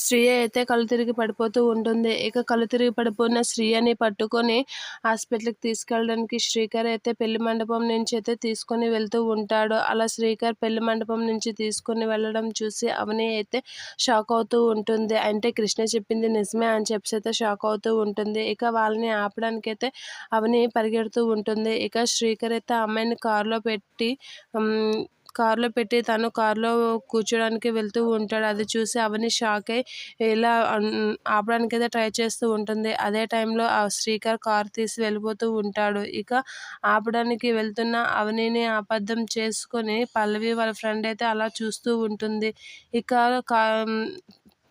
స్త్రీ అయితే కళ్ళు తిరిగి పడిపోతూ ఉంటుంది. ఇక కళ్ళు తిరిగి పడిపోయిన శ్రీయని పట్టుకొని హాస్పిటల్కి తీసుకెళ్ళడానికి శ్రీకర్ అయితే పెళ్ళి మండపం నుంచి అయితే తీసుకొని వెళ్తూ ఉంటాడు. అలా శ్రీకర్ పెళ్ళి మండపం నుంచి తీసుకొని వెళ్ళడం చూసి అవని అయితే షాక్ అవుతూ ఉంటుంది. అంటే కృష్ణ చెప్పింది నిజమే అని చెప్పి అయితే షాక్ అవుతూ ఉంటుంది. ఇక వాళ్ళని ఆపడానికి అయితే అవని పరిగెడుతూ ఉంటుంది. ఇక శ్రీకర్ అయితే అమ్మాయిని కారులో పెట్టి కారులో పెట్టి తను కారులో కూర్చోడానికి వెళ్తూ ఉంటాడు. అది చూసి అవని షాక్ అయ్యి ఇలా ఆపడానికి అయితే ట్రై చేస్తూ ఉంటుంది. అదే టైంలో ఆ శ్రీకర్ కారు తీసి వెళ్ళిపోతూ ఉంటాడు. ఇక ఆపడానికి వెళ్తున్న అవనిని అబద్ధం చేసుకొని పల్లవి వాళ్ళ ఫ్రెండ్ అయితే అలా చూస్తూ ఉంటుంది. ఇక కా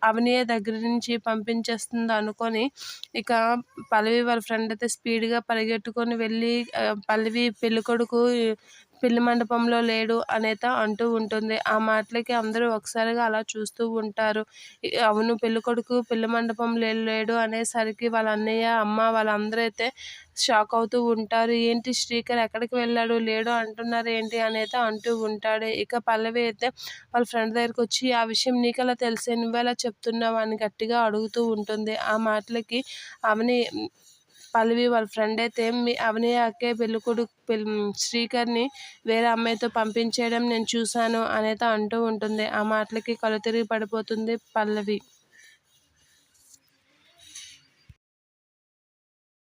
అవని దగ్గర నుంచి పంపించేస్తుంది అనుకొని ఇక పల్లవి వాళ్ళ ఫ్రెండ్ అయితే స్పీడ్గా పరిగెట్టుకొని వెళ్ళి పల్లవి పెళ్ళికొడుకు పెళ్ళి మండపంలో లేడు అనేత అంటూ ఉంటుంది. ఆ మాటలకి అందరూ ఒకసారిగా అలా చూస్తూ ఉంటారు. అవును పెళ్ళికొడుకు పెళ్ళి మండపం లేడు అనేసరికి వాళ్ళ అన్నయ్య అమ్మ వాళ్ళందరూ అయితే షాక్ అవుతూ ఉంటారు. ఏంటి శ్రీకర్ ఎక్కడికి వెళ్ళాడు? లేడు అంటున్నారు. ఏంటి అనేది అంటూ ఉంటాడు. ఇక పల్లవి అయితే వాళ్ళ ఫ్రెండ్ దగ్గరికి వచ్చి ఆ విషయం నీకెలా తెలిసే? నువ్వెలా చెప్తున్నావు? అని గట్టిగా అడుగుతూ ఉంటుంది. ఆ మాటలకి అవని పల్లవి వాళ్ళ ఫ్రెండ్ అయితే మీ అవని అక్కే పెళ్ళికొడు పెళ్ళి శ్రీకర్ని వేరే అమ్మాయితో పంపించేయడం నేను చూశాను అనేది అంటూ ఉంటుంది. ఆ మాటలకి కళ్ళు తిరిగి పడిపోతుంది పల్లవి.